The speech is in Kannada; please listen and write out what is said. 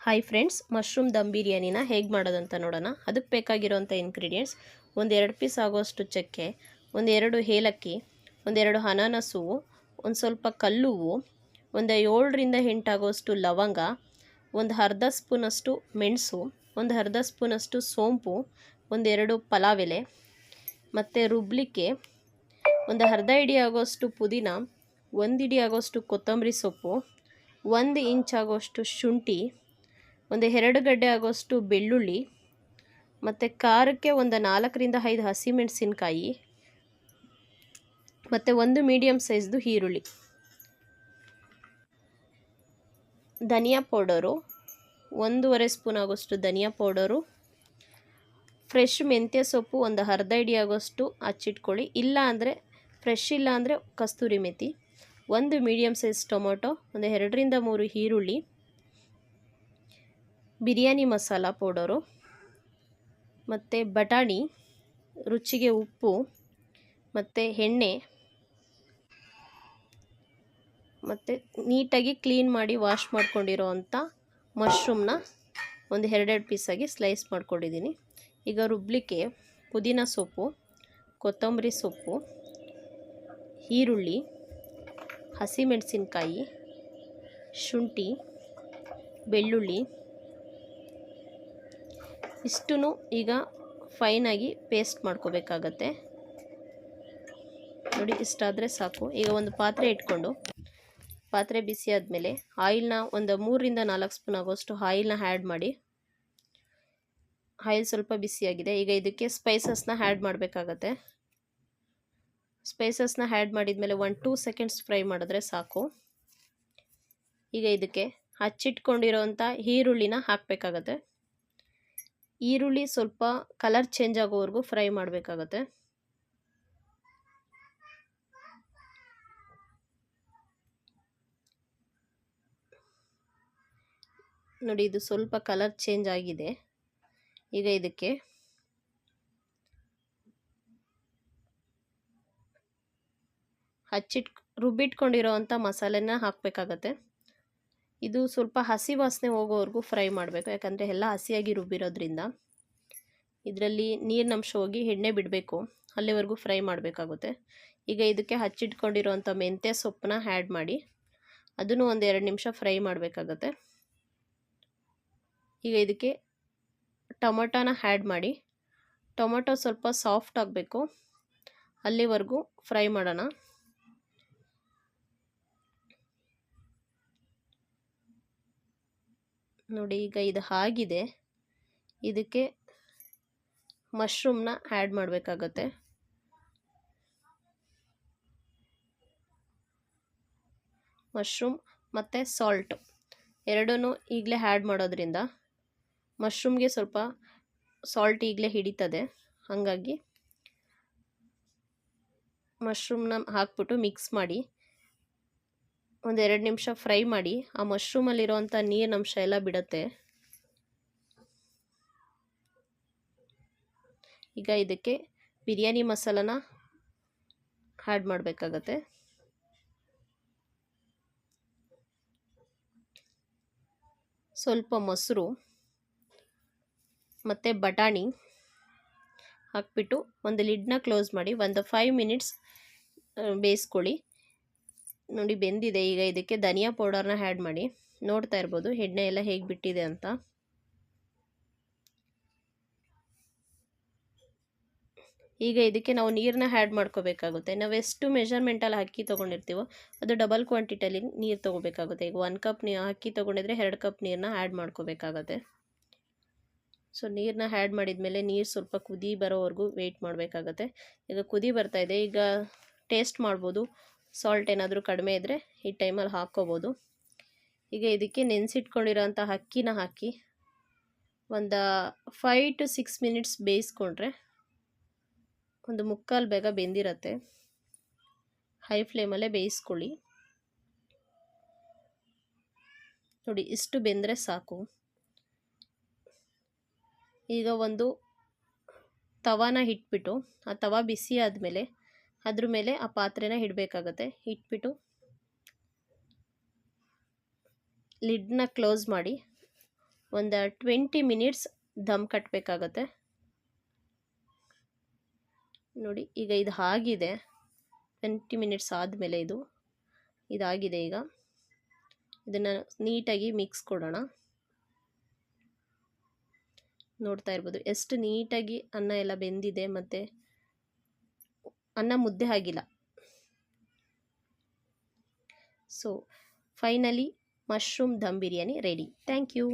ಹಾಯ್ ಫ್ರೆಂಡ್ಸ್ ಮಶ್ರೂಮ್ ದಮ್ ಬಿರಿಯಾನಿನ ಹೇಗೆ ಮಾಡೋದಂತ ನೋಡೋಣ. ಅದಕ್ಕೆ ಬೇಕಾಗಿರೋಂಥ ಇಂಗ್ರೀಡಿಯೆಂಟ್ಸ್ ಒಂದೆರಡು ಪೀಸ್ ಆಗೋಷ್ಟು ಚಕ್ಕೆ, ಒಂದೆರಡು ಏಲಕ್ಕಿ, ಒಂದೆರಡು ಅನಾನಸು ಒಂದು ಸ್ವಲ್ಪ ಕಲ್ಲುವು, ಒಂದು ಏಳರಿಂದ ಎಂಟಾಗೋಷ್ಟು ಲವಂಗ, ಒಂದು ಅರ್ಧ ಸ್ಪೂನಷ್ಟು ಮೆಣಸು, ಒಂದು ಅರ್ಧ ಸ್ಪೂನಷ್ಟು ಸೋಂಪು, ಒಂದೆರಡು ಪಲಾವ್ ಎಲೆ ಮತ್ತು ರುಬ್ಲಿಕ್ಕೆ ಒಂದು ಅರ್ಧ ಇಡಿ ಆಗೋಷ್ಟು ಪುದೀನ, ಒಂದು ಇಡಿ ಆಗೋಷ್ಟು ಕೊತ್ತಂಬರಿ ಸೊಪ್ಪು, ಒಂದು ಇಂಚ್ ಆಗೋಷ್ಟು ಶುಂಠಿ ಒಂದು ಎರಡು ಗಡ್ಡೆ ಆಗೋಷ್ಟು ಬೆಳ್ಳುಳ್ಳಿ, ಮತ್ತು ಖಾರಕ್ಕೆ ಒಂದು ನಾಲ್ಕರಿಂದ ಐದು ಹಸಿಮೆಣಸಿನ್ಕಾಯಿ, ಮತ್ತು ಒಂದು ಮೀಡಿಯಮ್ ಸೈಜ್ದು ಈರುಳ್ಳಿ. ಧನಿಯಾ ಪೌಡರು, ಒಂದೂವರೆ ಸ್ಪೂನ್ ಆಗೋಷ್ಟು ಧನಿಯಾ ಪೌಡರು ಫ್ರೆಶ್ ಮೆಂತ್ಯ ಸೊಪ್ಪು ಒಂದು ಅರ್ಧ ಇಡಿ ಆಗೋಷ್ಟು ಹಚ್ಚಿಟ್ಕೊಳ್ಳಿ ಇಲ್ಲ ಅಂದರೆ ಫ್ರೆಶ್ ಇಲ್ಲ ಅಂದರೆ ಕಸ್ತೂರಿ ಮೆಥಿ ಒಂದು ಮೀಡಿಯಮ್ ಸೈಜ್ ಟೊಮೊಟೊ, ಒಂದು ಎರಡರಿಂದ ಮೂರು ಈರುಳ್ಳಿ ಬಿರಿಯಾನಿ ಮಸಾಲ ಪೌಡರು ಮತ್ತು ಬಟಾಣಿ, ರುಚಿಗೆ ಉಪ್ಪು ಮತ್ತು ಎಣ್ಣೆ ಮತ್ತು ನೀಟಾಗಿ ಕ್ಲೀನ್ ಮಾಡಿ ವಾಶ್ ಮಾಡ್ಕೊಂಡಿರೋ ಅಂಥ ಮಶ್ರೂಮ್ನ ಒಂದು ಎರಡೆರಡು ಪೀಸಾಗಿ ಸ್ಲೈಸ್ ಮಾಡ್ಕೊಂಡಿದ್ದೀನಿ. ಈಗ ರುಬ್ಲಿಕ್ಕೆ ಪುದೀನ ಸೊಪ್ಪು, ಕೊತ್ತಂಬರಿ ಸೊಪ್ಪು, ಈರುಳ್ಳಿ, ಹಸಿಮೆಣಸಿನ್ಕಾಯಿ, ಶುಂಠಿ, ಬೆಳ್ಳುಳ್ಳಿ ಇಷ್ಟೂ ಈಗ ಫೈನಾಗಿ ಪೇಸ್ಟ್ ಮಾಡ್ಕೋಬೇಕಾಗತ್ತೆ. ನೋಡಿ ಇಷ್ಟಾದರೆ ಸಾಕು. ಈಗ ಒಂದು ಪಾತ್ರೆ ಇಟ್ಕೊಂಡು, ಪಾತ್ರೆ ಬಿಸಿ ಆದಮೇಲೆ ಆಯಿಲ್ನ ಒಂದು ಮೂರರಿಂದ ನಾಲ್ಕು ಸ್ಪೂನ್ ಆಗೋಷ್ಟು ಆಯಿಲ್ನ ಆ್ಯಡ್ ಮಾಡಿ ಆಯಿಲ್ ಸ್ವಲ್ಪ ಬಿಸಿಯಾಗಿದೆ ಈಗ ಇದಕ್ಕೆ ಸ್ಪೈಸಸ್ನ ಆ್ಯಡ್ ಮಾಡಬೇಕಾಗತ್ತೆ. ಸ್ಪೈಸಸ್ನ ಆ್ಯಡ್ ಮಾಡಿದ್ಮೇಲೆ ಒನ್ ಟೂ ಸೆಕೆಂಡ್ಸ್ ಫ್ರೈ ಮಾಡಿದ್ರೆ ಸಾಕು. ಈಗ ಇದಕ್ಕೆ ಹಚ್ಚಿಟ್ಕೊಂಡಿರೋಂಥ ಈರುಳ್ಳಿನ ಹಾಕಬೇಕಾಗತ್ತೆ. ಈರುಳ್ಳಿ ಸ್ವಲ್ಪ ಕಲರ್ ಚೇಂಜ್ ಆಗೋವರೆಗೂ ಫ್ರೈ ಮಾಡಬೇಕಾಗತ್ತೆ. ನೋಡಿ, ಇದು ಸ್ವಲ್ಪ ಕಲರ್ ಚೇಂಜ್ ಆಗಿದೆ. ಈಗ ಇದಕ್ಕೆ ಹಚ್ಚಿಟ್ ರುಬ್ಬಿಟ್ಕೊಂಡಿರೋ ಅಂಥ ಮಸಾಲೆನ ಹಾಕಬೇಕಾಗತ್ತೆ. ಇದು ಸ್ವಲ್ಪ ಹಸಿ ವಾಸನೆ ಹೋಗೋವರೆಗೂ ಫ್ರೈ ಮಾಡಬೇಕು, ಯಾಕಂದರೆ ಎಲ್ಲ ಹಸಿಯಾಗಿ ರುಬ್ಬಿರೋದ್ರಿಂದ. ಇದರಲ್ಲಿ ನೀರಿನಂಶ ಹೋಗಿ ಎಣ್ಣೆ ಬಿಡಬೇಕು, ಅಲ್ಲಿವರೆಗೂ ಫ್ರೈ ಮಾಡಬೇಕಾಗುತ್ತೆ. ಈಗ ಇದಕ್ಕೆ ಹಚ್ಚಿಟ್ಕೊಂಡಿರುವಂಥ ಮೆಂತ್ಯ ಸೊಪ್ಪನ್ನ ಆ್ಯಡ್ ಮಾಡಿ, ಅದನ್ನು ಒಂದು ಎರಡು ನಿಮಿಷ ಫ್ರೈ ಮಾಡಬೇಕಾಗತ್ತೆ. ಈಗ ಇದಕ್ಕೆ ಟೊಮೊಟೊನ ಆ್ಯಡ್ ಮಾಡಿ, ಟೊಮೊಟೊ ಸ್ವಲ್ಪ ಸಾಫ್ಟ್ ಆಗಬೇಕು, ಅಲ್ಲಿವರೆಗೂ ಫ್ರೈ ಮಾಡೋಣ. ನೋಡಿ, ಈಗ ಇದು ಆಗಿದೆ. ಇದಕ್ಕೆ ಮಶ್ರೂಮ್ನ ಆ್ಯಡ್ ಮಾಡಬೇಕಾಗತ್ತೆ. ಮಶ್ರೂಮ್ ಮತ್ತು ಸಾಲ್ಟ್. ಎರಡೂ ಈಗಲೇ ಆ್ಯಡ್ ಮಾಡೋದ್ರಿಂದ ಮಶ್ರೂಮ್ಗೆ ಸ್ವಲ್ಪ ಸಾಲ್ಟ್ ಈಗಲೇ ಹಿಡಿತದೆ. ಹಾಗಾಗಿ ಮಶ್ರೂಮ್ನ ಹಾಕ್ಬಿಟ್ಟು ಮಿಕ್ಸ್ ಮಾಡಿ ಒಂದು ಎರಡು ನಿಮಿಷ ಫ್ರೈ ಮಾಡಿ, ಆ ಮಶ್ರೂಮಲ್ಲಿರೋವಂಥ ನೀರಿನಂಶ ಎಲ್ಲ ಬಿಡುತ್ತೆ. ಈಗ ಇದಕ್ಕೆ ಬಿರಿಯಾನಿ ಮಸಾಲನ ಆ್ಯಡ್ ಮಾಡಬೇಕಾಗತ್ತೆ. ಸ್ವಲ್ಪ ಮೊಸರು, ಮತ್ತು ಬಟಾಣಿ ಹಾಕ್ಬಿಟ್ಟು ಒಂದು ಲಿಡ್ನ ಕ್ಲೋಸ್ ಮಾಡಿ, ಒಂದು ಫೈವ್ ಮಿನಿಟ್ಸ್ ಬೇಯಿಸ್ಕೊಳ್ಳಿ. ನೋಡಿ ಬೆಂದಿದೆ. ಈಗ ಇದಕ್ಕೆ ಧನಿಯಾ ಪೌಡರ್ನ ಆ್ಯಡ್ ಮಾಡಿ. ನೋಡ್ತಾ ಇರ್ಬೋದು ಎಣ್ಣೆ ಎಲ್ಲ ಹೇಗೆ ಬಿಟ್ಟಿದೆ ಅಂತ. ಈಗ ಇದಕ್ಕೆ ನಾವು ನೀರನ್ನ ಆ್ಯಡ್ ಮಾಡ್ಕೋಬೇಕಾಗುತ್ತೆ. ನಾವು ಎಷ್ಟು ಮೆಷರ್ಮೆಂಟಲ್ಲಿ ಅಕ್ಕಿ ತೊಗೊಂಡಿರ್ತೀವೋ ಅದು ಡಬಲ್ ಕ್ವಾಂಟಿಟಿಯಲ್ಲಿ ನೀರು ತೊಗೋಬೇಕಾಗುತ್ತೆ. ಈಗ ಒನ್ ಕಪ್ ನೀ ಅಕ್ಕಿ ತೊಗೊಂಡಿದ್ರೆ ಎರಡು ಕಪ್ ನೀರನ್ನ ಆ್ಯಡ್ ಮಾಡ್ಕೋಬೇಕಾಗತ್ತೆ. ಸೊ ನೀರನ್ನ ಆ್ಯಡ್ ಮಾಡಿದ ಮೇಲೆ ನೀರು ಸ್ವಲ್ಪ ಕುದಿ ಬರೋವರೆಗೂ ವೆಯ್ಟ್ ಮಾಡಬೇಕಾಗತ್ತೆ. ಈಗ ಕುದಿ ಬರ್ತಾ ಇದೆ. ಈಗ ಟೇಸ್ಟ್ ಮಾಡ್ಬೋದು. ಸಾಲ್ಟ್ ಏನಾದರೂ ಕಡಿಮೆ ಇದ್ದರೆ ಈ ಟೈಮಲ್ಲಿ ಹಾಕ್ಕೋಬೋದು. ಈಗ ಇದಕ್ಕೆ ನೆನೆಸಿಟ್ಕೊಂಡಿರೋಂಥ ಅಕ್ಕಿನ ಹಾಕಿ ಒಂದು ಫೈ ಟು ಸಿಕ್ಸ್ ಮಿನಿಟ್ಸ್ ಬೇಯಿಸ್ಕೊಂಡ್ರೆ ಒಂದು ಮುಕ್ಕಾಲು ಬೇಗ ಬೆಂದಿರತ್ತೆ. ಹೈ ಫ್ಲೇಮಲ್ಲೇ ಬೇಯಿಸ್ಕೊಳ್ಳಿ. ನೋಡಿ, ಇಷ್ಟು ಬೆಂದರೆ ಸಾಕು. ಈಗ ಒಂದು ತವಾನ ಇಟ್ಬಿಟ್ಟು ಆ ತವ ಬಿಸಿ ಆದಮೇಲೆ ಅದ್ರ ಮೇಲೆ ಆ ಪಾತ್ರೆನ ಇಡಬೇಕಾಗತ್ತೆ. ಇಟ್ಬಿಟ್ಟು ಲಿಡ್ನ ಕ್ಲೋಸ್ ಮಾಡಿ ಒಂದು ಟ್ವೆಂಟಿ ಮಿನಿಟ್ಸ್ ದಮ್ ಕಟ್ಟಬೇಕಾಗತ್ತೆ ನೋಡಿ, ಈಗ ಇದು ಆಗಿದೆ. ಟ್ವೆಂಟಿ ಮಿನಿಟ್ಸ್ ಆದಮೇಲೆ ಇದು ಇದಾಗಿದೆ ಈಗ. ಇದನ್ನು ನೀಟಾಗಿ ಮಿಕ್ಸ್ ಕೊಡೋಣ. ನೋಡ್ತಾ ಇರ್ಬೋದು, ಎಷ್ಟು ನೀಟಾಗಿ ಅನ್ನ ಎಲ್ಲ ಬೆಂದಿದೆ ಮತ್ತು ಅನ್ನ ಮುದ್ದೆ ಆಗಿಲ್ಲ. So finally mushroom dum biryani ready thank you